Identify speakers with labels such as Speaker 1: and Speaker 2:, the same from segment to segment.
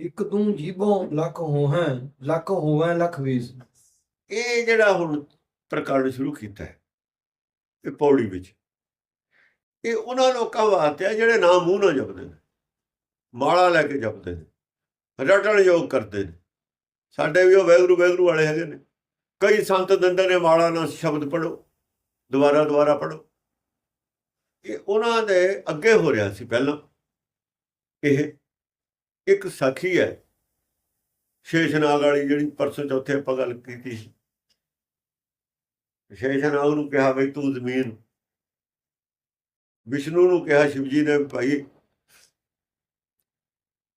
Speaker 1: ਇੱਕ ਤੂੰ ਜੀਬੋਂ ਲੱਖ ਹੋਹਾਂ, ਲੱਖ ਹੋਵਾਂ ਲੱਖ ਵੀਸ।
Speaker 2: ਇਹ ਜਿਹੜਾ ਹੁਣ ਪ੍ਰਕਰਣ ਸ਼ੁਰੂ ਕੀਤਾ ਹੈ, ਇਹ ਪੌੜੀ ਵਿੱਚ, ਇਹ ਉਹਨਾਂ ਲੋਕਾਂ ਵਾਸਤੇ ਆ ਜਿਹੜੇ ਨਾਮ ਮੂੰਹ ਨਾਲ ਜਪਦੇ ਨੇ, ਮਾਲਾ ਲੈ ਕੇ ਜਪਦੇ ਨੇ, ਰਟਣ ਯੋਗ ਕਰਦੇ ਨੇ। ਸਾਡੇ ਵੀ ਉਹ ਵੈਗਰੂ ਵੈਗਰੂ ਵਾਲੇ ਹੈਗੇ ਨੇ। ਕਈ ਸੰਤ ਦਿੰਦੇ ਨੇ ਮਾਲਾ ਨਾਲ ਸ਼ਬਦ ਪੜੋ ਦੁਬਾਰਾ ਦੁਬਾਰਾ ਪੜੋ ਇਹ ਉਹਨਾਂ ਦੇ ਅੱਗੇ ਹੋ ਰਿਹਾ ਸੀ ਪਹਿਲਾਂ। ਇਹ ਇੱਕ ਸਾਖੀ ਹੈ। ਸ਼ੇਸ਼ਨਾਗ ਵਾਲੀ ਜਿਹੜੀ ਪਰਸੋਂ ਚੌਥੇ ਆਪਾਂ ਗੱਲ ਕੀਤੀ ਸੀ। ਸ਼ੇਸ਼ਨਾਗ ਨੂੰ ਕਿਹਾ ਬਈ ਤੂੰ ਜ਼ਮੀਨ ਵਿਸ਼ਨੂੰ ਨੂੰ ਕਿਹਾ ਸ਼ਿਵਜੀ ਨੇ ਭਾਈ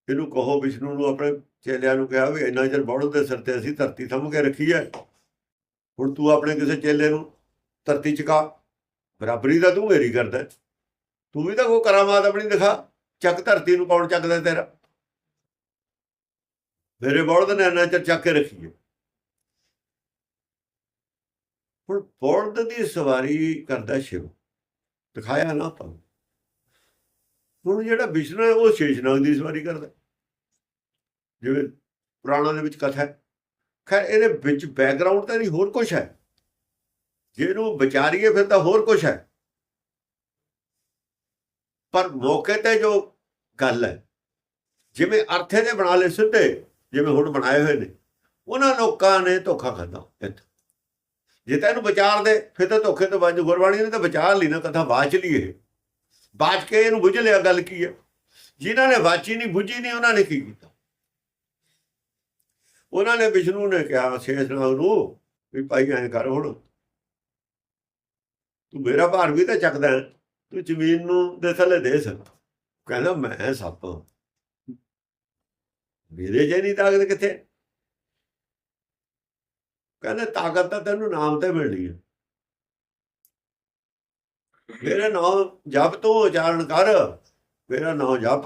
Speaker 2: ਇਹਨੂੰ ਕਹੋ ਵਿਸ਼ਨੂੰ ਨੂੰ ਆਪਣੇ ਚੇਲਿਆਂ ਨੂੰ ਕਿਹਾ ਵੀ ਇੰਨਾ ਚਿਰ ਬੌੜ ਦੇ ਸਿਰ ਤੇ ਅਸੀਂ ਧਰਤੀ ਥੰਮ ਕੇ ਰੱਖੀ ਹੈ। ਹੁਣ ਤੂੰ ਆਪਣੇ ਕਿਸੇ ਚੇਲੇ ਨੂੰ ਧਰਤੀ ਚਕਾ ਬਰਾਬਰੀ ਦਾ ਤੂੰ ਮੇਰੀ ਕਰਦਾ। ਤੂੰ ਵੀ ਤਾਂ ਕੋਈ ਕਰਾਮਾਤ ਆਪਣੀ ਦਿਖਾ। ਚੱਕ ਧਰਤੀ ਨੂੰ ਕੌਣ ਚੱਕਦਾ ਤੇਰਾ? ਮੇਰੇ ਬੌਲਦ ਨੇ ਇੰਨਾ ਚਿਰ ਚੱਕ ਕੇ ਰੱਖੀ ਹੈ। ਹੁਣ ਬੌਲਦ ਦੀ ਸਵਾਰੀ ਕਰਦਾ ਸ਼ਿਵ। ਦਿਖਾਇਆ ਨਾ ਆਪਾਂ ਹੁਣ ਜਿਹੜਾ ਵਿਸ਼ਨੂੰ ਹੈ, ਉਹ ਸ਼ੇਸ਼ਨਾਗ ਦੀ ਸਵਾਰੀ ਕਰਦਾ। ਜਿਵੇਂ ਪੁਰਾਣਾਂ ਦੇ ਵਿੱਚ ਕਥਾ ਹੈ। ਖੈਰ, ਇਹਦੇ ਵਿੱਚ ਬੈਕਗ੍ਰਾਉਂਡ ਤਾਂ ਨਹੀਂ, ਹੋਰ ਕੁਝ ਹੈ। ਜੇ ਇਹਨੂੰ ਵਿਚਾਰੀਏ, ਫਿਰ ਤਾਂ ਹੋਰ ਕੁਝ ਹੈ। ਪਰ ਮੌਕੇ ਤੇ ਜੋ ਗੱਲ ਹੈ, ਜਿਵੇਂ ਅਰਥੇ ਦੇ ਬਣਾ ਲਏ ਸਿੱਧੇ ਜਿਵੇਂ ਹੁਣ ਬਣਾਏ ਹੋਏ ਨੇ। ਉਹਨਾਂ ਲੋਕਾਂ ਨੇ ਧੋਖਾ ਖਾਦਾ ਇੱਥੇ। ਜੇ ਤਾਂ ਇਹਨੂੰ ਵਿਚਾਰ ਦੇ, ਫਿਰ ਤਾਂ ਧੋਖੇ ਤੋਂ ਬਾਅਦ ਗੁਰਬਾਣੀ ਨੇ ਤਾਂ ਵਿਚਾਰ ਲਈ ਨਾ, ਕਥਾ ਬਾਚ ਲਈ ਇਹ। ਬਾਚ ਕੇ ਇਹਨੂੰ ਬੁੱਝ ਲਿਆ, ਗੱਲ ਕੀ ਹੈ ਜਿਨ੍ਹਾਂ ਨੇ ਵਾਚੀ ਨਹੀਂ, ਬੁੱਝੀ ਨਹੀਂ, ਉਹਨਾਂ ਨੇ ਕੀ ਕੀਤਾ? ਉਹਨਾਂ ਨੇ ਵਿਸ਼ਨੂੰ ਨੇ ਕਿਹਾ ਸ਼ੇਸ਼ਨਾਗ ਨੂੰ, ਵੀ ਭਾਈ ਐਂ ਕਰ ਹੁਣ। ਤੂੰ ਮੇਰਾ ਭਾਰ ਵੀ ਤਾਂ ਚੱਕਦਾ ਤੂੰ ਜ਼ਮੀਨ ਨੂੰ ਦੇ ਥੱਲੇ ਦੇ ਸਕ। ਕਹਿੰਦਾ, ਮੈਂ ਸੱਪ ਹਾਂ। ਜੇ ਨਹੀਂ ਤਾਕਤ ਕਿੱਥੇ? ਕਹਿੰਦੇ ਤਾਕਤ ਤਾਂ ਤੈਨੂੰ ਨਾਮ ਤੇ ਮਿਲਣੀ ਹੈ। ਮੇਰਾ ਨਾਮ ਜਪ ਤੂੰ, ਉਚਾਰਨ ਕਰ। ਮੇਰਾ ਨਾਮ ਜਪ।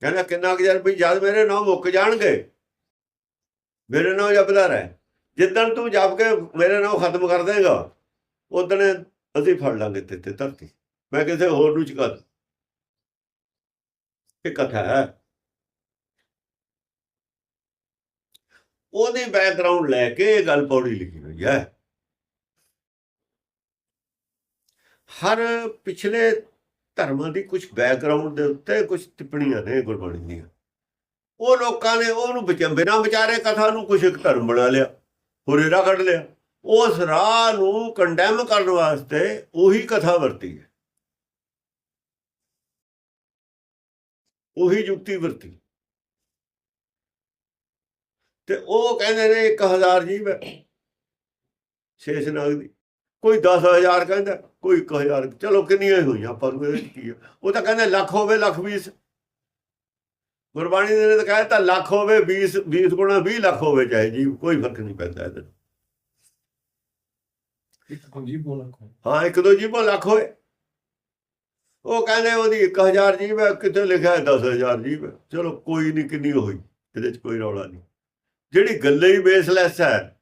Speaker 2: ਕਹਿੰਦਾ ਕਿੰਨਾ ਕੁ ਚਿਰ ਵੀ ਜਦ ਮੇਰੇ ਨਾਮ ਮੁੱਕ ਜਾਣਗੇ, ਮੇਰੇ ਨਾਮ ਜਪਦਾ ਰਹਿ। ਜਿੱਦਣ ਤੂੰ ਜਪ ਕੇ ਮੇਰੇ ਨਾਮ ਖਤਮ ਕਰ ਦੇਗਾ, ਉਦਣ ਅਸੀਂ ਫੜ ਲਾਂਗੇ ਤੇ ਧਰਤੀ। ਮੈਂ ਕਿਸੇ ਹੋਰ ਨੂੰ ਚੁਕਾ ਦੂੰ। ਇਹ ਕਥਾ ਹੈ? ਉਹਦੀ ਬੈਕਗ੍ਰਾਉਂਡ ਲੈ ਕੇ ਇਹ ਗੱਲ ਪੌੜੀ ਲਿਖੀ ਹੋਈ ਹੈ। ਹਰ ਪਿਛਲੇ ਧਰਮਾਂ ਦੀ ਕੁਝ ਬੈਕਗ੍ਰਾਉਂਡ ਦੇ ਉੱਤੇ ਕੁਝ ਟਿੱਪਣੀਆਂ ਨੇ ਗੁਰਬਾਣੀ ਦੀਆਂ। ਉਹ ਲੋਕਾਂ ਨੇ ਉਹਨੂੰ ਵਿਚ- ਬਿਨਾਂ ਵਿਚਾਰੇ ਕਥਾ ਨੂੰ ਕੁਝ ਇੱਕ ਧਰਮ ਬਣਾ ਲਿਆ ਹੁਰੇਰਾ ਕੱਢ ਲਿਆ। ਉਸ ਰਾਹ ਨੂੰ ਕੰਡੈਮ ਕਰਨ ਵਾਸਤੇ ਉਹੀ ਕਥਾ ਵਰਤੀ ਹੈ। ਉਹੀ ਯੁਕਤੀ ਵਰਤੀ। ਤੇ ਉਹ ਕਹਿੰਦੇ ਨੇ 1000 ਜੀਵ ਹੈ। ਸ਼ੇਸ਼ਨਾਗ ਦੀ। ਕੋਈ 10000 ਕਹਿੰਦਾ ਕੋਈ 1000 ਚਲੋ ਕਿੰਨੀਆਂ ਹੋਈਆਂ ਆਪਾਂ ਨੂੰ ਇਹਦੇ ਕੀ ਉਹ ਤਾਂ ਕਹਿੰਦੇ ਲੱਖ ਹੋਵੇ ਲੱਖ 20 ਗੁਰਬਾਣੀ ਨੇ ਤਾਂ ਕਹਿਤਾ ਲੱਖ ਹੋਵੇ 20 20 ਗੁਣਾ 20 ਲੱਖ ਹੋਵੇ ਚਾਹੇ ਜੀ ਕੋਈ ਫ਼ਰਕ ਨਹੀਂ ਪੈਂਦਾ ਇਹਦੇ
Speaker 1: ਹੋਹਾਂ
Speaker 2: ਹਾਂ ਇੱਕ ਦੋ ਜੀਵੋ ਲੱਖ ਹੋਏ। ਉਹ ਕਹਿੰਦੇ ਉਹਦੀ 1000 ਜੀਵ ਹੈ ਕਿਤੇ ਲਿਖਿਆ ਹੈ 10000 ਜੀਵ ਹੈ। ਚਲੋ ਕੋਈ ਨਹੀਂ ਕਿੰਨੀ ਹੋਈ? ਇਹਦੇ 'ਚ ਕੋਈ ਰੌਲਾ ਨਹੀਂ ਜਿਹੜੀ ਗੱਲੇ ਹੀ ਬੇਸਲੈਸ ਹੈ,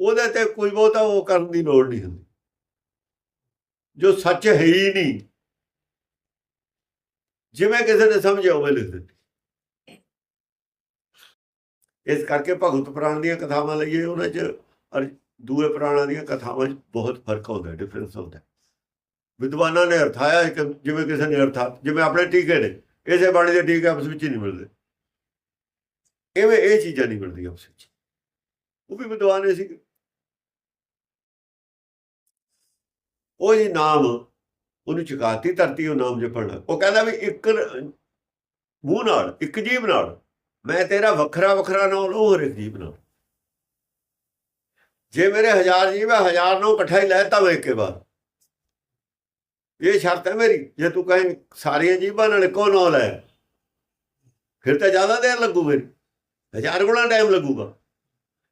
Speaker 2: ਉਹਦੇ ਤੇ ਕੋਈ ਬਹੁਤਾ ਉਹ ਕਰਨ ਦੀ ਲੋੜ ਨਹੀਂ ਹੁੰਦੀ। ਜੋ ਸੱਚ ਹੈ ਹੀ ਨਹੀਂ ਜਿਵੇਂ ਕਿਸੇ ਨੇ ਸਮਝਿਆ, ਉਵੇਂ ਲਿਖ ਦਿੱਤੀ ਇਸ ਕਰਕੇ ਭਗਤ ਪੁਰਾਣ ਦੀਆਂ ਕਥਾਵਾਂ ਲਈਏ ਉਹਨਾਂ 'ਚ ਅਰ ਦੂਏ ਪੁਰਾਣਾਂ ਦੀਆਂ ਕਥਾਵਾਂ 'ਚ ਬਹੁਤ ਫ਼ਰਕ ਹੁੰਦਾ ਡਿਫਰੈਂਸ ਹੁੰਦਾ ਵਿਦਵਾਨਾਂ ਨੇ ਅਰਥਾਇਆ ਇੱਕ ਜਿਵੇਂ ਕਿਸੇ ਨੇ ਅਰਥਾ, ਜਿਵੇਂ ਆਪਣੇ ਟੀਕੇ ਨੇ, ਇਸੇ ਬਾਣੀ ਦੇ ਟੀਕੇ ਆਪਸ ਵਿੱਚ ਹੀ ਨਹੀਂ ਮਿਲਦੇ। ਇਵੇਂ ਇਹ ਚੀਜ਼ਾਂ ਨਹੀਂ ਮਿਲਦੀਆਂ ਆਪਸ ਵਿੱਚ। ਉਹ ਵੀ ਵਿਦਵਾਨ ਹੀ ਸੀ। ਉਹ ਜੀ ਨਾਮ, ਉਹਨੂੰ ਚੁਕਾਤੀ, ਧਰਤੀ ਉਹ ਨਾਮ ਜਪਣਾ ਉਹ ਕਹਿੰਦਾ ਵੀ ਇੱਕ ਮੂੰਹ ਨਾਲ, ਇੱਕ ਜੀਬ ਨਾਲ, ਮੈਂ ਤੇਰਾ ਵੱਖਰਾ ਵੱਖਰਾ ਨਾਮ ਲਊ ਹਰ ਇੱਕ ਜੀਬ ਨਾਲ। ਜੇ ਮੇਰੇ ਹਜ਼ਾਰ ਜੀਵ ਹੈ ਹਜ਼ਾਰ ਨੂੰ ਇਕੱਠਾ ਹੀ ਲੈਤਾ ਮੈਂ ਇੱਕੇ ਵਾਰ ਇਹ ਸ਼ਰਤ ਹੈ ਮੇਰੀ ਜੇ ਤੂੰ ਕਹੇ ਸਾਰੀਆਂ ਜੀਵਾਂ ਨਾਲ ਇੱਕੋ ਨਾਮ ਲੈ। ਫਿਰ ਤਾਂ ਜ਼ਿਆਦਾ ਦੇਰ ਲੱਗੂ ਮੇਰੀ ਹਜ਼ਾਰ ਗੁਣਾ ਟਾਈਮ ਲੱਗੂਗਾ।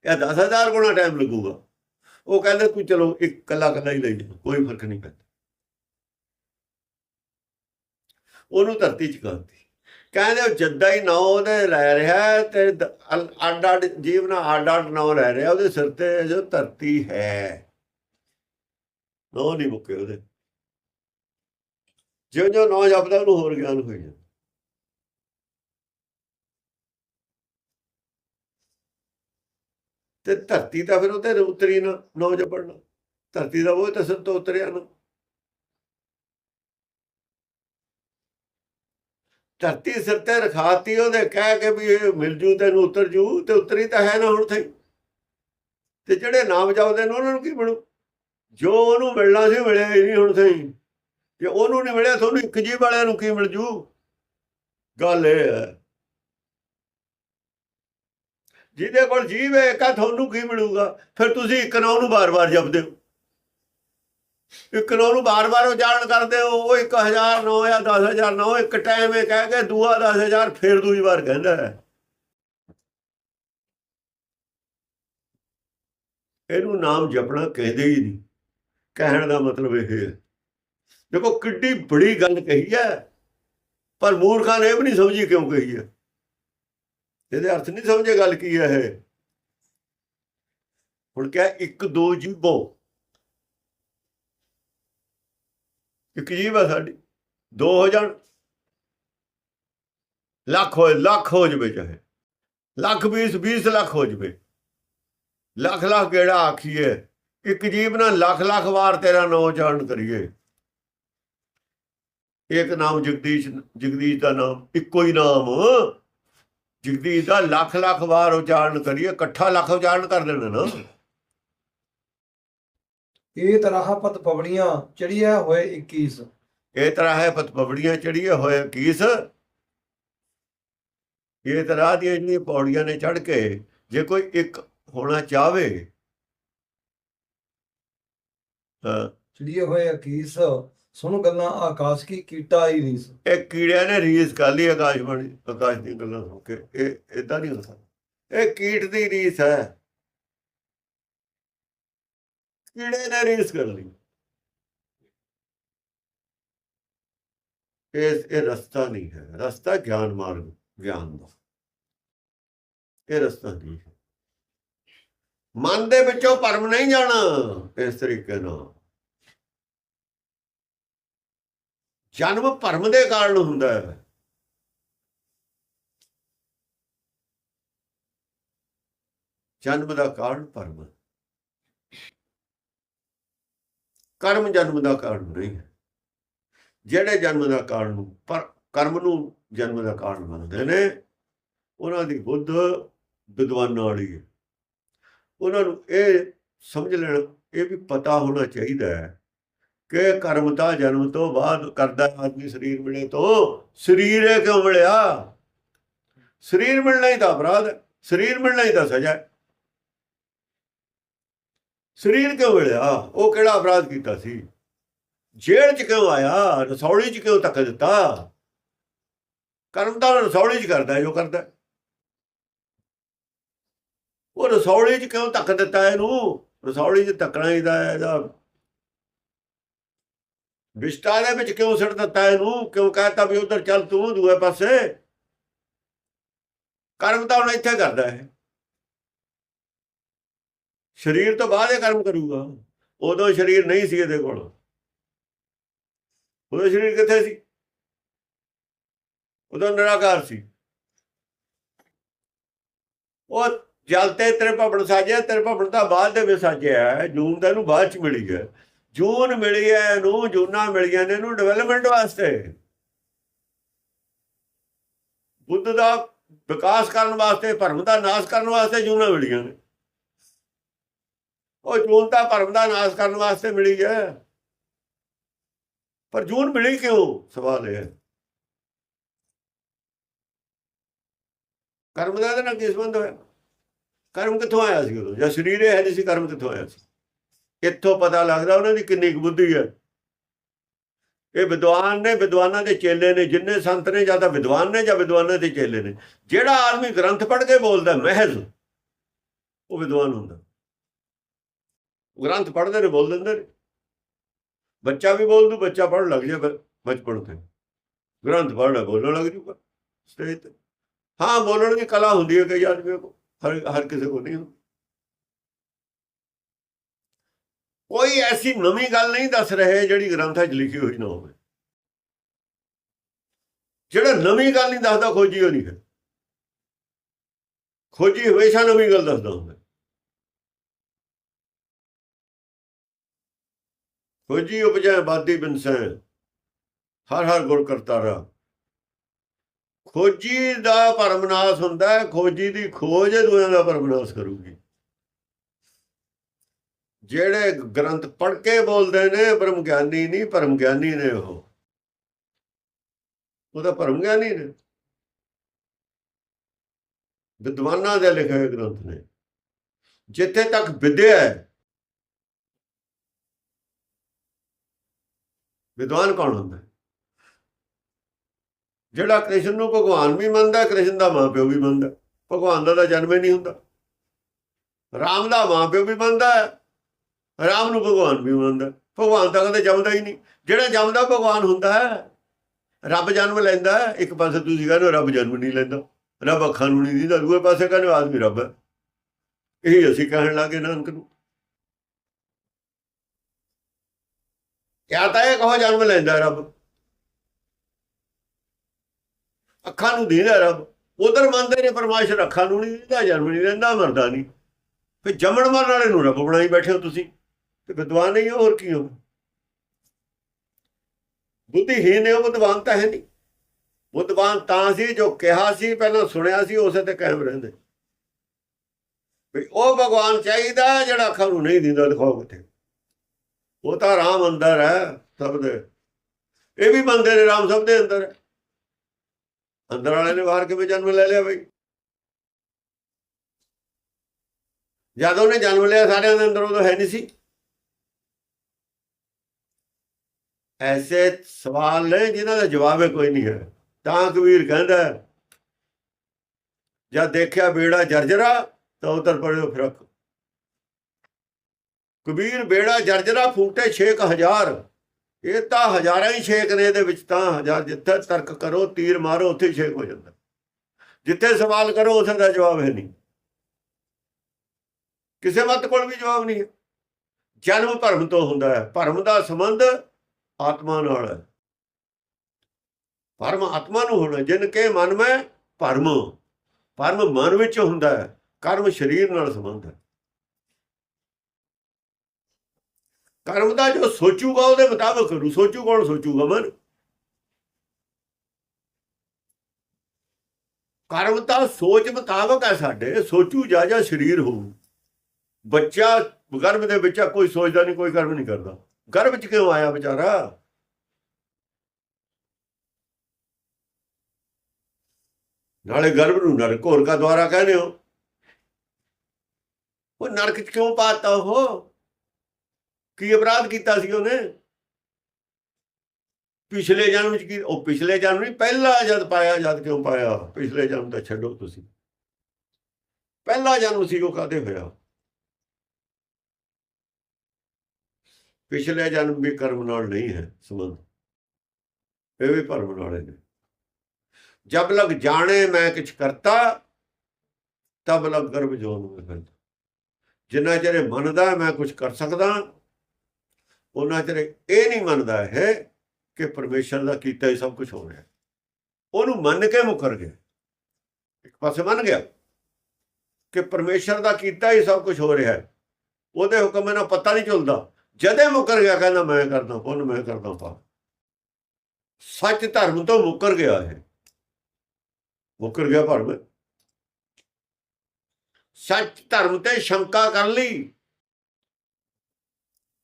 Speaker 2: ਇਹ 10000 ਗੁਣਾ ਟਾਈਮ ਲੱਗੂਗਾ। ਉਹ ਕਹਿੰਦੇ ਤੂੰ ਚਲੋ ਇੱਕ ਕੱਲਾ ਕੱਲਾ ਹੀ ਲਈ ਜਾ, ਕੋਈ ਫ਼ਰਕ ਨਹੀਂ ਪੈਂਦਾ। ਉਹਨੂੰ ਧਰਤੀ ਚ ਕਰਤੀ ਕਹਿੰਦੇ ਉਹ ਜੱਦਾ ਹੀ ਨੌ ਉਹਦੇ ਲੈ ਰਿਹਾ ਤੇ ਅੱਡ ਅੱਡ ਜੀਵ ਨਾਲ ਅੱਡ ਅੱਡ ਨੌ ਲੈ ਰਿਹਾ ਉਹਦੇ ਸਿਰ ਤੇ ਜੋ ਧਰਤੀ ਹੈ। ਉਹ ਨਹੀਂ ਮੁੱਕੇ ਉਹਦੇ। ਜਿਉਂ ਜਿਉਂ ਨੌ ਜਪਦਾ, ਉਹਨੂੰ ਹੋਰ ਗਿਆਨ ਹੋਈ ਜਾਂਦਾ। ਤੇ ਧਰਤੀ ਤਾਂ ਫਿਰ ਉਹਤੇ ਉਤਰੀ ਨਾ, ਨੌ ਜਪਣ ਨਾਲ। ਧਰਤੀ ਦਾ ਉਹ ਤਸਨ ਤੋਂ ਉਤਰਿਆ ਨਾ। ਧਰਤੀ ਸਿਰ ਤੇ ਰਖਾਤੀ, ਉਹਦੇ ਕਹਿ ਕੇ ਵੀ ਇਹ ਮਿਲ ਜੂ, ਤੈਨੂੰ ਉਤਰ ਜੂ, ਤੇ ਉਤਰੀ ਤਾਂ ਹੈ ਨਾ ਹੁਣ ਤੇ ਤੇ ਜਿਹੜੇ ਨਾਮ ਜਪਦੇ ਨੇ, ਉਹਨਾਂ ਨੂੰ ਕੀ ਬਣੂ? ਜੋ ਉਹਨੂੰ ਮਿਲਣਾ ਸੀ, ਮਿਲਿਆ ਹੀ ਨਹੀਂ ਹੁਣ ਸਹੀ। ਜੇ ਉਹਨੂੰ ਨਹੀਂ ਮਿਲਿਆ, ਤੁਹਾਨੂੰ ਇੱਕ ਜੀਵ ਵਾਲਿਆਂ ਨੂੰ ਕੀ ਮਿਲ ਜੂ? ਗੱਲ ਇਹ ਹੈ। ਜਿਹਦੇ ਕੋਲ ਜੀਵ ਹੈ ਕਾ ਤੁਹਾਨੂੰ ਕੀ ਮਿਲੂਗਾ? ਫਿਰ ਤੁਸੀਂ ਇੱਕ ਨਾਮ ਨੂੰ ਬਾਰ-ਬਾਰ ਜਪਦੇ ਹੋ। ਇੱਕ ਨਾਮ ਨੂੰ ਬਾਰ-ਬਾਰ ਉਚਾਰਨ ਕਰਦੇ ਹੋ, ਉਹ 1000 ਨੌ ਜਾਂ 10000 ਨੌ, ਇੱਕ ਟਾਈਮ ਇਹ ਕਹਿ ਕੇ ਦੂਆ 10000 ਫਿਰ ਦੂਜੀ ਵਾਰ ਕਹਿੰਦਾ ਹੈ। ਇਹਨੂੰ ਨਾਮ ਜਪਣਾ ਕਹਿੰਦੇ ਹੀ ਨਹੀਂ। ਕਹਿਣ ਦਾ ਮਤਲਬ ਇਹ ਹੈ ਦੇਖੋ ਕਿੱਡੀ ਬੜੀ ਗੱਲ ਕਹੀ ਹੈ, ਪਰ ਮੂਰਖਾਂ ਨੇ ਇਹ ਵੀ ਨਹੀਂ ਸਮਝੀ ਕਿਉਂ ਕਹੀ ਹੈ? ਇਹਦੇ ਅਰਥ ਨਹੀਂ ਸਮਝੇ ਗੱਲ ਕੀ ਹੈ ਇਹ? ਹੁਣ ਕਿਹਾ ਇੱਕ ਦੋ ਜੀਵੋ। ਇੱਕ ਜੀਵ ਹੈ ਸਾਡੀ, ਦੋ ਹੋ ਜਾਣ। ਲੱਖ ਹੋਏ, ਲੱਖ ਹੋ ਜਵੇ ਚਾਹੇ। ਲੱਖ 20 20 ਲੱਖ ਹੋ ਜਵੇ। ਲੱਖ ਲੱਖ ਕਿਹੜਾ ਆਖੀਏ? ਇੱਕ ਜੀਵ ਨਾਲ ਲੱਖ ਲੱਖ ਵਾਰ ਤੇਰਾ ਨਾਮ ਉਚਾਰਨ ਕਰੀਏ। ਇੱਕ ਨਾਮ ਜਗਦੀਸ਼ ਜਗਦੀਸ਼ ਦਾ ਨਾਮ ਇੱਕੋ ਹੀ ਨਾਮ। ਜਗਦੀਸ਼ ਦਾ ਲੱਖ ਲੱਖ ਵਾਰ ਉਚਾਰਨ ਕਰੀਏ ਇਕੱਠਾ ਲੱਖ ਉਚਾਰਨ ਕਰ ਦੇਣਾ ਨਾ।
Speaker 1: ਇਹ ਤਰ੍ਹਾਂ ਪਤ ਪਵੜੀਆਂ ਚੜੀਆ ਹੋਏ 21
Speaker 2: ਇਹ ਤਰ੍ਹਾਂ ਹੈ ਪਤ ਪਵੜੀਆਂ ਚੜੀਏ ਹੋਏ ਕੀਸ ਇਹ ਤਰ੍ਹਾਂ ਦੀਆਂ ਜਿਹੜੀਆਂ ਪੌੜੀਆਂ ਨੇ ਚੜ ਕੇ ਜੇ ਕੋਈ ਇੱਕ ਹੋਣਾ ਚਾਹਵੇ ਹਾਂ
Speaker 1: ਚੜੀਏ ਹੋਏ 21 ਸੁਣ ਗੱਲਾਂ ਆਕਾਸ਼ ਕੀ, ਕੀਟਾ ਹੀ ਰੀਸ
Speaker 2: ਇਹ ਕੀੜਿਆਂ ਨੇ ਰੀਸ ਕਰ ਲਈ ਆਕਾਸ਼ਬਾਣੀ ਆਕਾਸ਼ ਦੀ ਗੱਲਾਂ ਸੁਣ ਕੇ। ਇਹ ਇਦਾਂ ਨਹੀਂ ਹੋ ਸਕਦਾ। ਇਹ ਕੀਟ ਦੀ ਰੀਸ ਹੈ। ਕੀੜੇ ਨੇ ਰੀਸ ਕਰ ਲਈ। ਇਹ ਇਹ ਰਸਤਾ ਨਹੀਂ ਹੈ। ਰਸਤਾ ਗਿਆਨ ਮਾਰਗ, ਗਿਆਨ ਦਾ। ਇਹ ਰਸਤਾ ਨਹੀਂ ਹੈ। ਮਨ ਦੇ ਵਿੱਚੋਂ ਭਰਮ ਨਹੀਂ ਜਾਣਾ ਇਸ ਤਰੀਕੇ ਨਾਲ। ਜਨਮ ਭਰਮ ਦੇ ਕਾਰਨ ਹੁੰਦਾ ਹੈ। ਜਨਮ ਦਾ ਕਾਰਨ ਭਰਮ। ਕਰਮ ਜਨਮ ਦਾ ਕਾਰਨ ਨਹੀਂ ਹੈ। ਜਿਹੜੇ ਜਨਮ ਦਾ ਕਾਰਨ ਨੂੰ ਪਰ ਕਰਮ ਨੂੰ ਜਨਮ ਦਾ ਕਾਰਨ ਮੰਨਦੇ ਨੇ, ਉਹਨਾਂ ਦੀ ਬੁੱਧ ਵਿਦਵਾਨਾਂ ਵਾਲੀ ਹੈ। ਉਹਨਾਂ ਨੂੰ ਇਹ ਸਮਝ ਲੈਣਾ, ਇਹ ਵੀ ਪਤਾ ਹੋਣਾ ਚਾਹੀਦਾ ਹੈ ਕਿ ਕਰਮ ਤਾਂ ਜਨਮ ਤੋਂ ਬਾਅਦ ਕਰਦਾ ਆਦਮੀ ਸਰੀਰ ਮਿਲੇ ਤੋਂ, ਸਰੀਰ ਇਹ ਕਿਉਂ ਮਿਲਿਆ? ਸਰੀਰ ਮਿਲਣਾ ਹੀ ਤਾਂ ਅਪਰਾਧ ਹੈ, ਸਰੀਰ ਮਿਲਣਾ ਹੀ ਤਾਂ ਸਜ਼ਾ ਹੈ। ਸਰੀਰ ਕਿਉਂ ਮਿਲਿਆ? ਉਹ ਕਿਹੜਾ ਅਪਰਾਧ ਕੀਤਾ ਸੀ? ਜੇਲ੍ਹ ਚ ਕਿਉਂ ਆਇਆ? ਰਸੌਲੀ ਚ ਕਿਉਂ ਤੱਕ ਦਿੱਤਾ? ਕਰਮ ਤਾਂ ਰਸੌਲੀ ਚ ਕਰਦਾ ਜੋ ਕਰਦਾ ਉਹ ਰਸੌਲੀ ਚ ਕਿਉਂ ਤੱਕ ਦਿੱਤਾ ਇਹਨੂੰ? ਰਸੌਲੀ ਚ ਤੱਕਣਾ ਹੀ ਦਾ ਇਹਦਾ ਵਿਸ਼ਟਾ ਦੇ ਵਿੱਚ ਕਿਉਂ ਸਿੱਟ ਦਿੱਤਾ ਇਹਨੂੰ? ਕਿਉਂ ਕਹਤਾ ਵੀ ਉਧਰ ਚੱਲ ਤੂੰ ਦੂਏ ਪਾਸੇ? ਕਰਮ ਤਾਂ ਹੁਣ ਇੱਥੇ ਕਰਦਾ ਹੈ ਸਰੀਰ ਤੋਂ ਬਾਅਦ ਇਹ ਕਰਮ ਕਰੂਗਾ। ਉਦੋਂ ਸਰੀਰ ਨਹੀਂ ਸੀ ਇਹਦੇ ਕੋਲ। ਉਦੋਂ ਸਰੀਰ ਕਿੱਥੇ ਸੀ? ਉਦੋਂ ਨਿਰਾਕਾਰ ਸੀ। ਉਹ ਜਲ ਤੇ ਤੇਰੇ ਭਵਨ ਸਾਜਿਆ ਤੇਰੇ ਭਵਨ ਤਾਂ ਬਾਅਦ ਦੇ ਵਿੱਚ ਸਾਜਿਆ ਜੂਨ ਤਾਂ ਇਹਨੂੰ ਬਾਅਦ ਚ ਮਿਲੀ ਹੈ। ਜੂਨ ਮਿਲੀ ਹੈ ਇਹਨੂੰ ਜੂਨਾ ਮਿਲੀਆਂ ਨੇ, ਇਹਨੂੰ ਡਿਵੈਲਪਮੈਂਟ ਵਾਸਤੇ। ਬੁੱਧ ਦਾ ਵਿਕਾਸ ਕਰਨ ਵਾਸਤੇ, ਭਰਮ ਦਾ ਨਾਸ਼ ਕਰਨ ਵਾਸਤੇ ਜੂਨਾ ਮਿਲੀਆਂ ਨੇ। ਉਹ ਜੂਨ ਤਾਂ ਭਰਮ ਦਾ ਨਾਸ਼ ਕਰਨ ਵਾਸਤੇ ਮਿਲੀ ਹੈ। ਪਰ ਜੂਨ ਮਿਲੀ ਕਿਉਂ? ਸਵਾਲ ਇਹ ਹੈ। ਕਰਮ ਦਾ ਤਾਂ ਨਾਲ ਕੀ ਸੰਬੰਧ ਹੋਇਆ। ਕਰਮ ਕਿੱਥੋਂ ਆਇਆ ਸੀ ਉਦੋਂ? ਜਾਂ ਸਰੀਰ ਇਹ ਹੈ ਨਹੀਂ ਸੀ, ਕਰਮ ਕਿੱਥੋਂ ਆਇਆ ਸੀ? ਇੱਥੋਂ ਪਤਾ ਲੱਗਦਾ ਉਹਨਾਂ ਦੀ ਕਿੰਨੀ ਕੁ ਬੁੱਧੀ ਹੈ। ਇਹ ਵਿਦਵਾਨ ਨੇ, ਵਿਦਵਾਨਾਂ ਦੇ ਚੇਲੇ ਨੇ, ਜਿੰਨੇ ਸੰਤ ਨੇ, ਜਾਂ ਤਾਂ ਵਿਦਵਾਨ ਨੇ, ਜਾਂ ਵਿਦਵਾਨਾਂ ਦੇ ਚੇਲੇ ਨੇ। ਜਿਹੜਾ ਆਦਮੀ ਗ੍ਰੰਥ ਪੜ੍ਹ ਕੇ ਬੋਲਦਾ ਮਹਿਜ਼, ਉਹ ਵਿਦਵਾਨ ਹੁੰਦਾ ਗ੍ਰੰਥ ਪੜ੍ਹਦੇ ਨੇ, ਬੋਲ ਦਿੰਦੇ ਨੇ। ਬੱਚਾ ਵੀ ਬੋਲ ਦੂ, ਬੱਚਾ ਪੜ੍ਹਨ ਲੱਗ ਜਾਏ ਫਿਰ ਬਚਪਨ ਤੇ ਗ੍ਰੰਥ ਪੜ੍ਹਨਾ ਬੋਲਣ ਲੱਗ ਜੂਗਾ ਸਟੇਜ ਤੇ। ਹਾਂ, ਬੋਲਣ ਦੀ ਕਲਾ ਹੁੰਦੀ ਹੈ ਕਈ ਆਦਮੀਆਂ ਕੋ ਹਰ ਹਰ ਕਿਸੇ ਕੋ ਨਹੀਂ ਹੁੰਦੀ। ਕੋਈ ਐਸੀ ਨਵੀਂ ਗੱਲ ਨਹੀਂ ਦੱਸ ਰਹੇ ਜਿਹੜੀ ਗ੍ਰੰਥਾਂ 'ਚ ਲਿਖੀ ਹੋਈ ਨਾ ਹੋਵੇ। ਜਿਹੜਾ ਨਵੀਂ ਗੱਲ ਨਹੀਂ ਦੱਸਦਾ, ਖੋਜੀ ਉਹ ਨਹੀਂ ਹੈ ਖੋਜੀ ਹਮੇਸ਼ਾ ਨਵੀਂ ਗੱਲ ਦੱਸਦਾ ਹੁੰਦਾ। ਖੋਜੀ ਉਪਜੈ ਬਾਦੀ ਬਿਨਸੈ ਹਰ ਹਰ ਗੁਰ ਕਰਤਾਰਾ ਖੋਜੀ ਦਾ ਪਰਮਨਾਸ਼ ਹੁੰਦਾ ਖੋਜੀ ਦੀ ਖੋਜ ਦੁਨੀਆਂ ਦਾ ਪਰਮਨਾਸ਼ ਕਰੂਗੀ। ਜਿਹੜੇ ਗ੍ਰੰਥ ਪੜ੍ਹ ਕੇ ਬੋਲਦੇ ਨੇ ਬ੍ਰਹਮ ਗਿਆਨੀ ਨਹੀਂ, ਪਰਮ ਗਿਆਨੀ ਨੇ ਉਹ। ਉਹ ਤਾਂ ਪਰਮ ਗਿਆਨੀ ਨੇ। ਵਿਦਵਾਨਾਂ ਦੇ ਲਿਖੇ ਹੋਏ ਗ੍ਰੰਥ ਨੇ। ਜਿੱਥੇ ਤੱਕ ਵਿਦਿਆ ਹੈ। ਵਿਦਵਾਨ ਕੌਣ ਹੁੰਦਾ? ਜਿਹੜਾ ਕ੍ਰਿਸ਼ਨ ਨੂੰ ਭਗਵਾਨ ਵੀ ਮੰਨਦਾ, ਕ੍ਰਿਸ਼ਨ ਦਾ ਮਾਂ ਪਿਓ ਵੀ ਮੰਨਦਾ। ਭਗਵਾਨ ਦਾ ਤਾਂ ਜਨਮ ਹੀ ਨਹੀਂ ਹੁੰਦਾ। ਰਾਮ ਦਾ ਮਾਂ ਪਿਓ ਵੀ ਮੰਨਦਾ ਰਾਮ ਨੂੰ ਭਗਵਾਨ ਵੀ ਮੰਨਦਾ ਭਗਵਾਨ ਤਾਂ ਕਹਿੰਦੇ ਜੰਮਦਾ ਹੀ ਨਹੀਂ। ਜਿਹੜਾ ਜੰਮਦਾ ਭਗਵਾਨ ਹੁੰਦਾ ਹੈ, ਰੱਬ ਜਨਮ ਲੈਂਦਾ ਇੱਕ ਪਾਸੇ ਤੁਸੀਂ ਕਹਿੰਦੇ ਹੋ ਰੱਬ ਜਨਮ ਨਹੀਂ ਲੈਂਦਾ। ਰੱਬ ਅੱਖਾਂ ਨੂੰ ਨਹੀਂ ਦਿੰਦਾ, ਦੂਏ ਪਾਸੇ ਕਹਿੰਦੇ ਹੋ ਆਦਮੀ ਰੱਬ ਹੈ। ਇਹੀ ਅਸੀਂ ਕਹਿਣ ਲੱਗੇ ਨਾਨਕ ਨੂੰ। ਕਿਆ ਤਾਂ ਇਹ ਕਹੋ ਜਨਮ ਲੈਂਦਾ ਰੱਬ। ਅੱਖਾਂ ਨੂੰ ਦਿੰਦਾ ਰੱਬ। ਉਧਰ ਮੰਨਦੇ ਨੇ ਪਰਮਾਸ਼ਰ ਅੱਖਾਂ ਨੂੰ ਨਹੀਂ ਦਿੰਦਾ, ਜਨਮ ਨਹੀਂ ਲੈਂਦਾ, ਮਰਦਾ ਨਹੀਂ। ਫਿਰ ਜੰਮਣ ਮਰਨ ਵਾਲੇ ਨੂੰ ਰੱਬ ਬਣਾਈ ਬੈਠੇ ਹੋ ਤੁਸੀਂ। ਤੇ ਵਿਦਵਾਨ ਨਹੀਂ ਹੋ ਹੋਰ ਕੀ ਹੋ ਬੁੱਧੀਹੀਨ ਨੇ ਉਹ ਵਿਦਵਾਨ ਤਾਂ ਹੈ ਨਹੀਂ। ਬੁੱਧਵਾਨ ਤਾਂ ਸੀ ਜੋ ਕਿਹਾ ਸੀ, ਪਹਿਲਾਂ ਸੁਣਿਆ ਸੀ, ਉਸੇ ਤੇ ਕਾਇਮ ਰਹਿੰਦੇ। ਵੀ ਉਹ ਭਗਵਾਨ ਚਾਹੀਦਾ ਜਿਹੜਾ ਅੱਖਾਂ ਨੂੰ ਨਹੀਂ ਦਿੰਦਾ ਦਿਖਾਓ ਕਿੱਥੇ। ਉਹ ਤਾਂ ਰਾਮ ਅੰਦਰ ਹੈ ਸਭ ਦੇ। ਇਹ ਵੀ ਮੰਨਦੇ ਨੇ ਰਾਮ ਸਭ ਦੇ ਅੰਦਰ ਹੈ। ਅੰਦਰ ਵਾਲੇ ਨੇ ਬਾਹਰ ਕਿਵੇਂ ਜਨਮ ਲੈ ਲਿਆ ਬਈ? ਜਦ ਉਹਨੇ ਜਨਮ ਲਿਆ ਸਾਰਿਆਂ ਦੇ ਅੰਦਰ ਉਹ ਤਾਂ ਹੈ ਨਹੀਂ ਸੀ। ਐਸੇ ਸਵਾਲ ਨੇ ਜਿਨ੍ਹਾਂ ਦਾ ਜਵਾਬ ਕੋਈ ਨਹੀਂ ਹੈ। ਤਾਂ ਕਬੀਰ ਕਹਿੰਦਾ ਹੈ, ਜਦ ਦੇਖਿਆ ਬੇੜਾ ਜਰਜਰਾ ਤਾਂ ਉਤਰ ਪੜਿਓ ਫਿਰਕ ਕਬੀਰ ਬੇੜਾ ਜਰਜਰਾ ਫੂਟੇ 6000 ਇਹ ਤਾਂ ਹਜ਼ਾਰਾਂ ਹੀ ਛੇਕ ਨੇ ਇਹਦੇ ਵਿੱਚ ਤਾਂ ਹਜ਼ਾਰ ਜਿੱਥੇ ਤਰਕ ਕਰੋ ਤੀਰ ਮਾਰੋ ਉੱਥੇ ਛੇਕ ਹੋ ਜਾਂਦਾ। ਜਿੱਥੇ ਸਵਾਲ ਕਰੋ ਉਸੇ ਦਾ ਜਵਾਬ ਹੈ ਨਹੀਂ। ਕਿਸੇ ਮਤ ਕੋਲ ਵੀ ਜਵਾਬ ਨਹੀਂ ਹੈ। ਜਨਮ ਭਰਮ ਤੋਂ ਹੁੰਦਾ ਹੈ। ਭਰਮ ਦਾ ਸੰਬੰਧ ਆਤਮਾ ਨਾਲ ਹੈ। ਭਰਮ ਆਤਮਾ ਨੂੰ ਹੋਣਾ ਜਿਨ ਕੇ ਮਨ ਮੈਂ ਪਰਮ ਪਰਮ ਮਨ ਵਿੱਚ ਹੁੰਦਾ ਹੈ, ਕਰਮ ਸਰੀਰ ਨਾਲ ਸੰਬੰਧ ਹੈ। ਕਰਮ ਦਾ ਜੋ ਸੋਚੂਗਾ ਉਹਦੇ ਮੁਤਾਬਕ ਕਰੂ ਸੋਚੂ ਕੌਣ ਸੋਚੂਗਾ ਮਨ? ਕਰਮ ਤਾਂ ਸੋਚ ਮੁਤਾਬਕ ਹੈ ਸਾਡੇ, ਸੋਚੂ ਜਾ ਜਾ ਸਰੀਰ ਹੋਊ। ਬੱਚਾ ਗਰਭ ਦੇ ਵਿੱਚ ਕੋਈ ਸੋਚਦਾ ਨਹੀਂ, ਕੋਈ ਕਰਮ ਨਹੀਂ ਕਰਦਾ। ਗਰਭ ਚ ਕਿਉਂ ਆਇਆ ਵਿਚਾਰਾ? ਨਾਲੇ ਗਰਭ ਨੂੰ ਨਰਕ, ਹੋਰ ਕਾ ਦੁਆਰਾ ਕਹਿੰਦੇ ਹੋ? ਉਹ ਨਰਕ ਚ ਕਿਉਂ ਪਾਤਾ ਉਹ? ਕੀ ਅਪਰਾਧ ਕੀਤਾ ਸੀ ਉਹਨੇ? ਪਿਛਲੇ ਜਨਮ ਚ ਕੀ, ਉਹ ਪਿਛਲੇ ਜਨਮ ਨਹੀਂ, ਪਹਿਲਾ ਜਦ ਪਾਇਆ, ਜਦ ਕਿਉਂ ਪਾਇਆ? ਪਿਛਲੇ ਜਨਮ ਤਾਂ ਛੱਡੋ ਤੁਸੀਂ। ਪਹਿਲਾ ਜਨਮ ਸੀ ਉਹ ਕਾਦੇ ਹੋਇਆ? ਪਿਛਲੇ ਜਨਮ ਵੀ ਕਰਮ ਨਾਲ ਨਹੀਂ ਹੈ ਸੰਬੰਧ। ਇਹ ਵੀ ਭਰਮ ਨਾਲ ਨੇ ਜਬ ਲਗ ਜਾਣੇ ਮੈਂ ਕੁਛ ਕਰਤਾ, ਤਬ ਲਗ ਗਰਭ ਜੋਨ ਮੈਂ ਫਿਰਦਾ ਜਿੰਨਾ ਚਿਰ ਮੰਨਦਾ ਮੈਂ ਕੁਝ ਕਰ ਸਕਦਾ ਉਹਨਾਂ ਚਿਰ ਇਹ ਨਹੀਂ ਮੰਨਦਾ ਹੈ ਕਿ ਪਰਮੇਸ਼ਰ ਦਾ ਕੀਤਾ ਹੀ ਸਭ ਕੁਝ ਹੋ ਰਿਹਾ। ਉਹਨੂੰ ਮੰਨ ਕੇ ਮੁਕਰ ਗਿਆ। ਇੱਕ ਪਾਸੇ ਮੰਨ ਗਿਆ ਕਿ ਪਰਮੇਸ਼ਰ ਦਾ ਕੀਤਾ ਹੀ ਸਭ ਕੁਝ ਹੋ ਰਿਹਾ। ਉਹਦੇ ਹੁਕਮ ਨਾਲ ਪਤਾ ਨਹੀਂ ਚੱਲਦਾ ਜਦੇ ਮੁਕਰ ਗਿਆ ਕਹਿੰਦਾ ਮੈਂ ਕਰਦਾ ਪੁੰਨ, ਮੈਂ ਕਰਦਾ ਪਾਪ। ਸੱਚ ਧਰਮ ਤੋਂ ਮੁਕਰ ਗਿਆ ਹੈ ਮੁਕਰ ਗਿਆ ਭਰਮ। ਸੱਚ ਧਰਮ ਤੇ ਸ਼ੰਕਾ ਕਰ ਲਈ।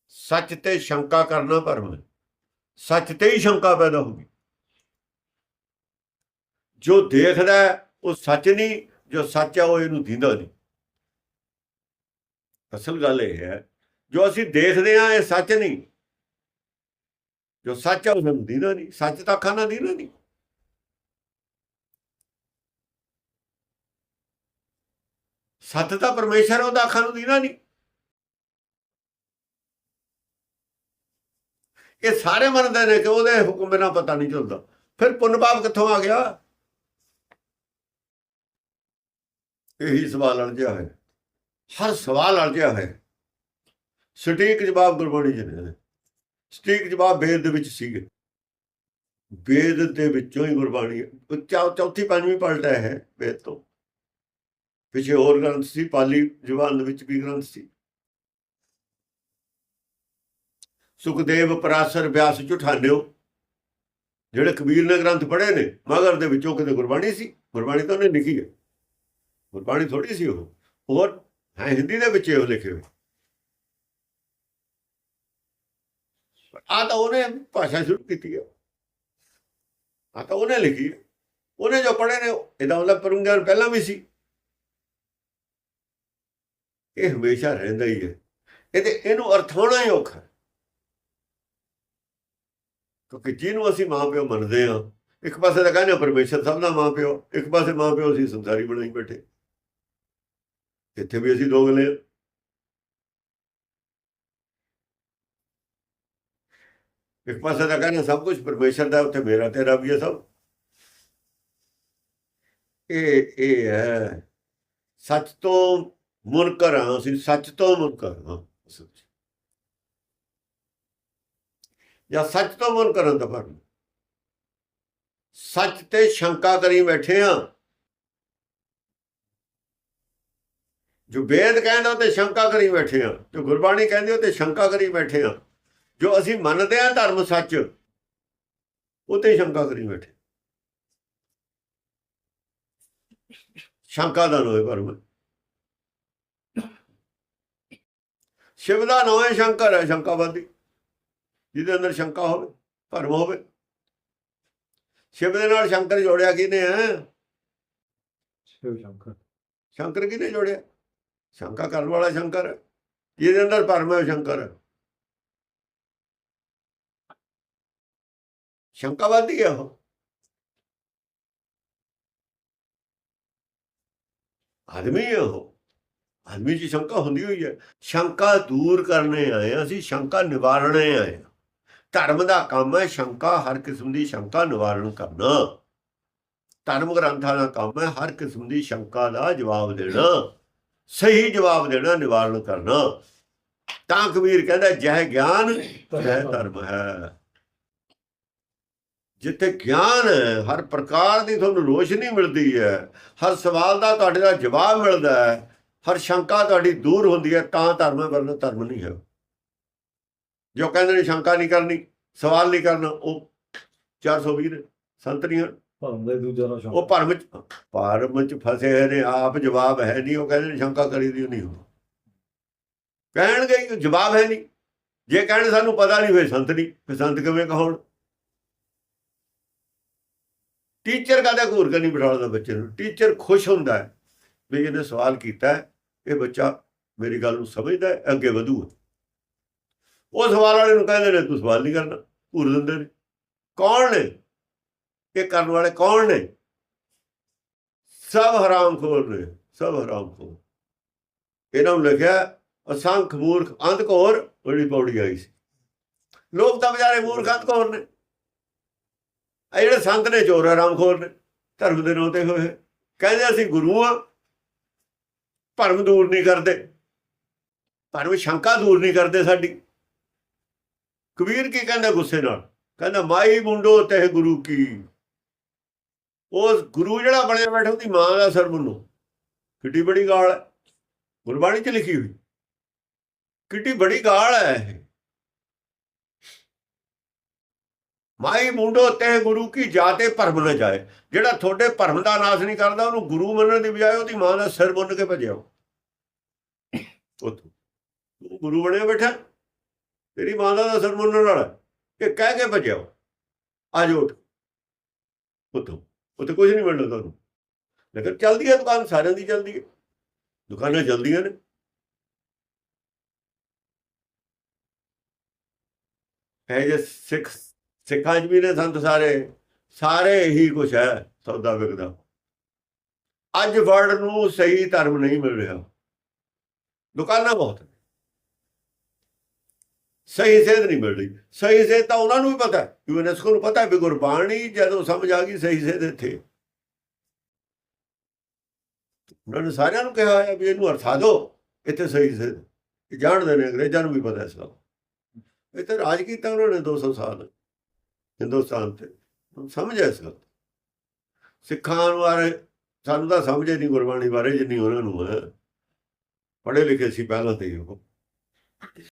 Speaker 2: ਸੱਚ ਤੇ ਸ਼ੰਕਾ ਕਰਨਾ ਭਰਮ ਹੈ। ਸੱਚ ਤੇ ਹੀ ਸ਼ੰਕਾ ਪੈਦਾ ਹੋ ਗਈ। ਜੋ ਦੇਖਦਾ ਉਹ ਸੱਚ ਨਹੀਂ, ਜੋ ਸੱਚ ਹੈ, ਉਹ ਇਹਨੂੰ ਦਿੰਦਾ ਨਹੀਂ। ਅਸਲ ਗੱਲ ਇਹ ਹੈ ਜੋ ਅਸੀਂ ਦੇਖਦੇ ਹਾਂ ਇਹ ਸੱਚ ਨਹੀਂ। ਜੋ ਸੱਚ ਹੈ ਉਹ ਸਾਨੂੰ ਨਹੀਂ। ਸੱਚ ਤਾਂ ਅੱਖਾਂ ਨਾਲ ਦਿੰਦਾ ਨਹੀਂ। ਸੱਚ ਤਾਂ ਪਰਮੇਸ਼ਰ ਉਹਦਾ ਅੱਖਾਂ ਨੂੰ ਦਿੰਦਾ ਨਹੀਂ। ਇਹ ਸਾਰੇ ਮੰਨਦੇ ਨੇ ਕਿ ਉਹਦੇ ਹੁਕਮ ਬਿਨਾਂ ਪਤਾ ਨਹੀਂ ਚੱਲਦਾ। ਫਿਰ ਪੁੰਨ ਪਾਪ ਕਿੱਥੋਂ ਆ ਗਿਆ? ਇਹੀ ਸਵਾਲ ਅਲਝਿਆ ਹੈ ਹਰ ਸਵਾਲ ਅਲਝਿਆ ਹੈ ਸਟੀਕ ਜਵਾਬ ਗੁਰਬਾਣੀ ਜੀ ਨੇ। ਸਟੀਕ ਜਵਾਬ ਵੇਦ ਦੇ ਵਿੱਚ ਸੀਗੇ। ਵੇਦ ਦੇ ਵਿੱਚੋਂ ਹੀ ਗੁਰਬਾਣੀ ਚੌਥੀ, ਪੰਜਵੀਂ ਪਲਟ ਹੈ ਇਹ ਵੇਦ ਤੋਂ। ਪਿਛੇ ਹੋਰ ਗ੍ਰੰਥ ਸੀ, ਪਾਲੀ ਜ਼ੁਬਾਨ ਦੇ ਵਿੱਚ ਵੀ ਗ੍ਰੰਥ ਸੀ? ਸੁਖਦੇਵ ਪਰਾਸਰ ਵਿਆਸ ਝੁਠਾਨਿਓ ਜਿਹੜੇ ਕਬੀਰ ਨੇ ਗ੍ਰੰਥ ਪੜ੍ਹੇ ਨੇ, ਮਗਰ ਦੇ ਵਿੱਚੋਂ ਕਿਤੇ ਗੁਰਬਾਣੀ ਸੀ? ਗੁਰਬਾਣੀ ਤਾਂ ਉਹਨੇ ਲਿਖੀ ਹੈ। ਗੁਰਬਾਣੀ ਥੋੜੀ ਸੀ ਉਹ। ਹੋਰ, ਹੈ ਹਿੰਦੀ ਦੇ ਵਿੱਚ ਉਹ ਲਿਖੇ ਹੋਏ। ਆ ਤਾਂ ਉਹਨੇ ਭਾਸ਼ਾ ਸ਼ੁਰੂ ਕੀਤੀ ਹੈ ਆ ਤਾਂ ਉਹਨੇ ਲਿਖੀ ਹੈ ਉਹਨੇ ਜੋ ਪੜ੍ਹੇ ਨੇ, ਇਹਦਾ ਉਹਦਾ ਪਰਮਗਿਆਨ ਪਹਿਲਾਂ ਵੀ ਸੀ। ਇਹ ਹਮੇਸ਼ਾ ਰਹਿੰਦਾ ਹੀ ਹੈ। ਇਹਦੇ ਇਹਨੂੰ ਅਰਥਾਉਣਾ ਹੀ ਔਖਾ ਕਿਉਂਕਿ ਜਿਹਨੂੰ ਅਸੀਂ ਮਾਂ ਪਿਓ ਮੰਨਦੇ ਹਾਂ, ਇੱਕ ਪਾਸੇ ਤਾਂ ਕਹਿੰਦੇ ਹਾਂ ਪਰਮੇਸ਼ਰ ਸਭ ਦਾ ਮਾਂ ਪਿਓ, ਇੱਕ ਪਾਸੇ ਮਾਂ ਪਿਓ ਅਸੀਂ ਸੰਸਾਰੀ ਬਣਾਈ ਬੈਠੇ। ਇੱਥੇ ਵੀ ਅਸੀਂ ਦੋਗਲੇ ਹਾਂ। ਇੱਕ ਪਾਸੇ ਤਾਂ ਕਹਿੰਦੇ ਸਭ ਕੁਝ ਪਰਮੇਸ਼ਰ ਦਾ, ਉੱਥੇ ਮੇਰਾ ਤੇ ਰੱਬ ਹੈ ਸਭ। ਇਹ ਇਹ ਹੈ, ਸੱਚ ਤੋਂ ਮੁਨਕਰ ਹਾਂ ਅਸੀਂ, ਸੱਚ ਤੋਂ ਮੁਨਕਰ ਹਾਂ ਅਸਲ ਜਾਂ ਸੱਚ ਤੋਂ ਮੁਨਕਰਨ ਦਾ ਫ਼ਰਕ। ਸੱਚ ਤੇ ਸ਼ੰਕਾ ਕਰੀ ਬੈਠੇ ਆ। ਜੋ ਵੇਦ ਕਹਿੰਦਾ ਤੇ ਸ਼ੰਕਾ ਕਰੀ ਬੈਠੇ ਆ। ਜੋ ਗੁਰਬਾਣੀ ਕਹਿੰਦੀ ਉਹ ਤੇ ਸ਼ੰਕਾ ਕਰੀ ਬੈਠੇ ਆ। ਜੋ ਅਸੀਂ ਮੰਨਦੇ ਆ ਧਰਮ ਸੱਚ ਉਹ ਤੇ ਸ਼ੰਕਾ ਕਰੀ ਬੈਠੇ। ਸ਼ੰਕਾ ਦਾ ਨੋਏ ਪਰਮ ਸ਼ਿਵ ਦਾ ਨੋਏ ਸ਼ੰਕਰ ਹੈ ਸ਼ੰਕਾਵਾਦੀ। ਜਿਹਦੇ ਅੰਦਰ ਸ਼ੰਕਾ ਹੋਵੇ ਭਰਮ ਹੋਵੇ। ਸ਼ਿਵ ਦੇ ਨਾਲ ਸ਼ੰਕਰ ਜੋੜਿਆ ਕਿਹਨੇ ਹੈ
Speaker 1: ਸ਼ਿਵ ਸ਼ੰਕਰ।
Speaker 2: ਸ਼ੰਕਰ ਕਿਹਨੇ ਜੋੜਿਆ? ਸ਼ੰਕਾ ਕਰਨ ਵਾਲਾ ਸ਼ੰਕਰ। ਜਿਹਦੇ ਅੰਦਰ ਭਰਮ ਹੈ ਸ਼ੰਕਰ। ਹੈ ਸ਼ੰਕਾ ਸ਼ੰਕਾਵਾਦੀ ਹੈ ਉਹ। ਆਦਮੀ ਹੈ ਉਹ। ਆਦਮੀ 'ਚ ਸ਼ੰਕਾ ਹੁੰਦੀ ਹੋਈ ਹੈ ਸ਼ੰਕਾ ਦੂਰ ਕਰਨੇ ਆਏ ਅਸੀਂ ਸ਼ੰਕਾ ਨਿਵਾਰਣੇ ਆਏ ਹਾਂ। ਧਰਮ ਦਾ ਕੰਮ ਹੈ ਸ਼ੰਕਾ, ਹਰ ਕਿਸਮ ਦੀ ਸ਼ੰਕਾ ਨਿਵਾਰਨ ਕਰਨਾ। ਧਰਮ ਗ੍ਰੰਥਾਂ ਦਾ ਕੰਮ ਹੈ ਹਰ ਕਿਸਮ ਦੀ ਸ਼ੰਕਾ ਦਾ ਜਵਾਬ ਦੇਣਾ। ਸਹੀ ਜਵਾਬ ਦੇਣਾ, ਨਿਵਾਰਨ ਕਰਨਾ। ਤਾਂ ਕਬੀਰ ਕਹਿੰਦਾ, ਜਹ ਗਿਆਨ, ਜਹ ਧਰਮ ਹੈ। ਜਿੱਥੇ ਗਿਆਨ ਹੈ ਹਰ ਪ੍ਰਕਾਰ ਦੀ ਤੁਹਾਨੂੰ ਰੋਸ਼ਨੀ ਮਿਲਦੀ ਹੈ ਹਰ ਸਵਾਲ ਦਾ ਤੁਹਾਡੇ ਦਾ ਜਵਾਬ ਮਿਲਦਾ ਹੈ ਹਰ ਸ਼ੰਕਾ ਤੁਹਾਡੀ ਦੂਰ ਹੁੰਦੀ ਹੈ ਤਾਂ ਧਰਮ ਵਰਨਾ ਧਰਮ ਨਹੀਂ ਹੈ। ਜੋ ਕਹਿੰਦੇ ਨੇ ਸ਼ੰਕਾ ਨਹੀਂ ਕਰਨੀ ਸਵਾਲ ਨਹੀਂ ਕਰਨਾ ਉਹ 420 ਨੇ ਸੰਤ ਨਹੀਂ ਹਨ।
Speaker 1: ਭਰਮ ਦਾ ਦੂਜਾ ਨਾ
Speaker 2: ਉਹ ਭਰਮ ਚ ਭਰਮ ਚ ਫਸੇ ਹੋਏ ਨੇ ਆਪ ਜਵਾਬ ਹੈ ਨਹੀਂ ਉਹ ਕਹਿੰਦੇ ਨੇ ਸ਼ੰਕਾ ਕਰੀ ਦੀ ਨਹੀਂ ਹੋ ਕਹਿਣਗੇ ਜਵਾਬ ਹੈ ਨਹੀਂ। ਜੇ ਕਹਿਣ ਸਾਨੂੰ ਪਤਾ ਨਹੀਂ ਫਿਰ ਸੰਤ ਨਹੀਂ ਫਿਰ ਸੰਤ ਕਿਵੇਂ ਕਹਣ ਟੀਚਰ ਕਦੇ ਘੂਰ ਕੇ ਨਹੀਂ ਬਿਠਾਉਂਦਾ ਬੱਚੇ ਨੂੰ? ਟੀਚਰ ਖੁਸ਼ ਹੁੰਦਾ ਹੈ ਵੀ ਇਹਨੇ ਸਵਾਲ ਕੀਤਾ ਇਹ ਬੱਚਾ ਮੇਰੀ ਗੱਲ ਨੂੰ ਸਮਝਦਾ ਹੈ, ਅੱਗੇ ਵਧੂ। ਉਹ ਸਵਾਲ ਵਾਲੇ ਨੂੰ ਕਹਿੰਦੇ ਨੇ, ਤੂੰ ਸਵਾਲ ਨਹੀਂ ਕਰਨਾ, ਘੂਰ ਦਿੰਦੇ ਨੇ। ਕੌਣ ਨੇ? ਇਹ ਕਰਨ ਵਾਲੇ ਕੌਣ ਨੇ? ਸਭ ਹਰਾਮਖੋਰ ਨੇ, ਸਭ ਹਰਾਮਖੋਰ। ਇਹਨਾਂ ਨੂੰ ਲਿਖਿਆ, ਅਸੰਖ ਮੂਰਖ ਅੰਧਕੋਰ ਬੜੀ ਪੌੜੀ ਆਈ ਸੀ। ਲੋਕ ਤਾਂ ਵਿਚਾਰੇ ਮੂਰਖ ਅੰਧਕੋਰ ਨੇ। ਆ ਜਿਹੜੇ ਸੰਤ ਨੇ ਚੋਰ ਹਰਾਮਖੋਰ ਨੇ, ਧਰਮ ਦੇ ਨਾਂ ਤੇ ਹੋਏ। ਕਹਿੰਦੇ ਅਸੀਂ ਗੁਰੂ ਆ, ਭਰਮ ਦੂਰ ਨਹੀਂ ਕਰਦੇ। ਭਰਮ ਸ਼ੰਕਾ ਦੂਰ ਨਹੀਂ ਕਰਦੇ ਸਾਡੀ। ਕਬੀਰ ਕੀ ਕਹਿੰਦਾ ਗੁੱਸੇ ਨਾਲ? ਕਹਿੰਦਾ, ਮਾਈ ਮੁੰਡੋ, ਤੇ ਗੁਰੂ ਕੀ? ਉਸ ਗੁਰੂ ਜਿਹੜਾ ਬਣਿਆ ਬੈਠਾ, ਉਹਦੀ ਮਾਂ ਦਾ ਸਰ ਮੁੰਨੋ ਕਿੱਡੀ ਬੜੀ ਗਾਲ ਹੈ। ਗੁਰਬਾਣੀ 'ਚ ਲਿਖੀ ਹੋਈ। ਕਿੱਡੀ ਬੜੀ ਗਾਲ ਹੈ ਇਹ ਮਾਈ ਮੁੰਡੋ, ਤੈ ਗੁਰੂ ਕੀ ਜਾਤੇ ਭਰਮ ਨਾ ਜਾਏ। ਜਿਹੜਾ ਤੁਹਾਡੇ ਭਰਮ ਦਾ ਨਾਸ਼ ਨਹੀਂ ਕਰਦਾ, ਉਹਨੂੰ ਗੁਰੂ ਮੰਨਣ ਦੀ ਬਜਾਏ ਉਹਦੀ ਮਾਂ ਦਾ ਸਿਰ ਮੁੰਨ ਕੇ ਭਜਿਆ। ਉਹ ਗੁਰੂ ਬਣਿਆ ਬੈਠਾ। ਤੇਰੀ ਮਾਂ ਦਾ ਸਿਰ ਮੁੰਨਣ ਵਾਲਾ ਇਹ ਕਹਿ ਕੇ ਭਜਿਆ ਆ ਜਾ ਉੱਠ। ਉੱਠੋ। ਉੱਥੇ ਕੁਝ ਨਹੀਂ ਮਿਲਣਾ ਤੁਹਾਨੂੰ। ਲੇਕਿਨ ਚੱਲਦੀ ਹੈ ਦੁਕਾਨ, ਸਾਰਿਆਂ ਦੀ ਚੱਲਦੀ ਹੈ। ਦੁਕਾਨਾਂ ਚੱਲਦੀਆਂ ਨੇ। ਹੈ ਜੇ ਸਿੱਖ ਸਿੱਖਾਂ 'ਚ ਵੀ ਨੇ ਸੰਤ ਸਾਰੇ ਸਾਰੇ ਹੀ ਕੁਝ ਹੈ ਸੌਦਾ ਵਿਕਦਾ। ਅੱਜ ਵਰਡ ਨੂੰ ਸਹੀ ਧਰਮ ਨਹੀਂ ਮਿਲ ਰਿਹਾ। ਦੁਕਾਨਾਂ ਬਹੁਤ ਸਹੀ ਸੇਧ ਨਹੀਂ ਮਿਲ ਰਹੀ। ਸਹੀ ਸੇਧ ਤਾਂ ਉਹਨਾਂ ਨੂੰ ਵੀ ਪਤਾ ਯੂਨੈਸਕੋ ਨੂੰ ਪਤਾ ਵੀ ਗੁਰਬਾਣੀ ਜਦੋਂ ਸਮਝ ਆ ਗਈ ਸਹੀ ਸੇਧ ਇੱਥੇ ਉਹਨਾਂ ਨੇ ਸਾਰਿਆਂ ਨੂੰ ਕਿਹਾ ਹੋਇਆ ਵੀ ਇਹਨੂੰ ਅਰਥਾ ਦਿਓ, ਇੱਥੇ ਸਹੀ ਸੇਧ ਜਾਣਦੇ ਨੇ, ਅੰਗਰੇਜ਼ਾਂ ਨੂੰ ਵੀ ਪਤਾ ਇਸ ਗੱਲ ਇੱਥੇ ਰਾਜ ਕੀਤਾ ਉਹਨਾਂ ਨੇ 200 ਸਾਲ। ਹਿੰਦੁਸਤਾਨ ਤੇ। ਸਮਝ ਇਸ ਗੱਲ ਸਿੱਖਾਂ ਬਾਰੇ ਸਾਨੂੰ ਤਾਂ ਸਮਝ ਹੀ ਨਹੀਂ ਗੁਰਬਾਣੀ ਬਾਰੇ ਜਿੰਨੀ ਉਹਨਾਂ ਨੂੰ ਹੈ। ਪੜ੍ਹੇ ਲਿਖੇ ਸੀ ਪਹਿਲਾਂ ਤੇ ਹੀ ਉਹ।